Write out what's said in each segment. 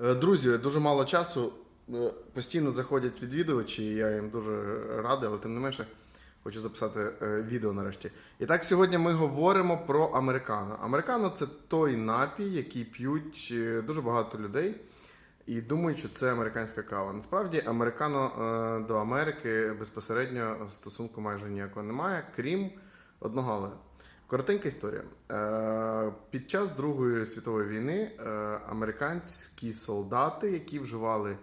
Е, Друзі, дуже мало часу. Е, Постійно заходять відвідувачі, і я їм дуже радий, але тим не менше хочу записати е, відео нарешті. І так, сьогодні ми говоримо про американо. Американо це той напій, який п'ють дуже багато людей і думають, що це американська кава. Насправді, американо до Америки безпосередньо стосунку майже ніякого немає, крім одного але. Коротенька історія. Е, Під час Другої світової війни е, американські солдати, які вживали е,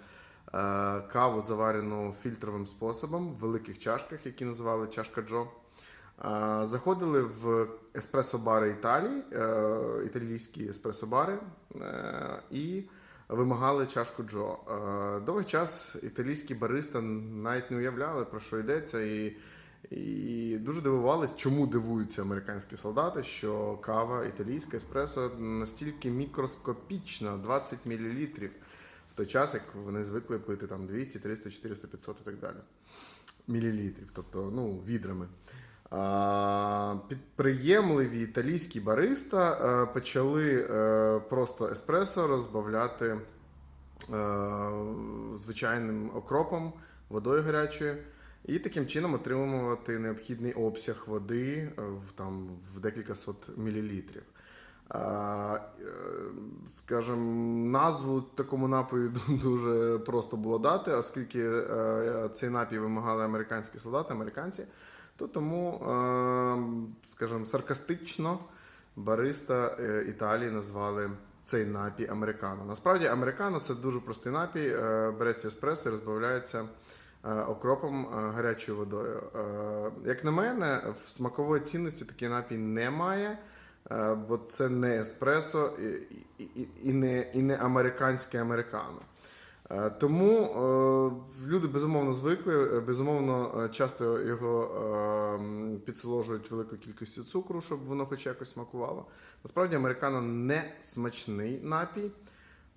каву, заварену фільтровим способом в великих чашках, які називали чашка Джо, заходили в еспресо-бари Італії, італійські еспресо-бари, і вимагали чашку Джо. Довгий час італійські бариста навіть не уявляли, про що йдеться. і і дуже дивувались, чому дивуються американські солдати, що кава італійська еспресо настільки мікроскопічна, 20 мл, в той час, як вони звикли пити там 200, 300, 400, 500 і так далі. Мілілітрів, тобто ну, відрами. А, підприємливі італійські бариста е, почали е, просто еспресо розбавляти е, звичайним окропом, водою гарячою, і таким чином отримувати необхідний обсяг води е, в, там, в декілька сот мілілітрів. Е, Скажем, назву такому напою дуже просто було дати, оскільки е, цей напій вимагали американські солдати, американці, то тому, скажімо, саркастично бариста Італії назвали цей напій американо. Насправді, американо це дуже простий напій. Береться еспресо і розбавляється окропом е, гарячою водою. Е, Як на мене, в смакової цінності такий напій немає. Е, бо це не еспресо і, і, не, і не американське американо. Е, Тому е, люди безумовно звикли, е, безумовно, е, часто його е, підсоложують великою кількістю цукру, щоб воно хоч якось смакувало. Насправді, американо не смачний напій,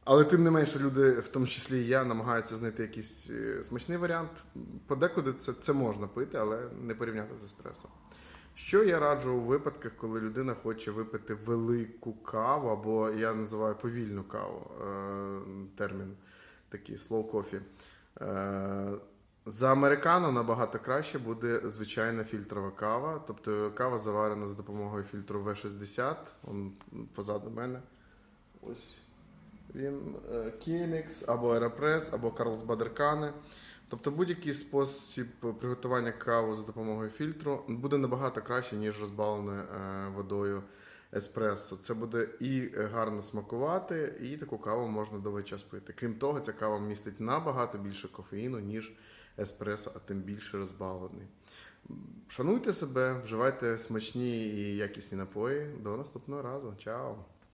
але тим не менше, люди, в тому числі і я, намагаються знайти якийсь е, смачний варіант. Подекуди це, це можна пити, але не порівняти з еспресо. Що я раджу у випадках, коли людина хоче випити велику каву, або я називаю повільну каву, е, термін такий slow coffee. Е, За американо набагато краще буде звичайна фільтрова кава, тобто кава заварена за допомогою фільтру V60, он позаду мене. Ось він е, або Aeropress, або Carlsbad Cane. Тобто будь-який спосіб приготування кави за допомогою фільтру буде набагато краще, ніж розбавлене е, водою еспресо. Це буде і гарно смакувати, і таку каву можна довгий час пити. Крім того, ця кава містить набагато більше кофеїну, ніж еспресо, а тим більше розбавлений. Шануйте себе, вживайте смачні і якісні напої. До наступного разу. Чао!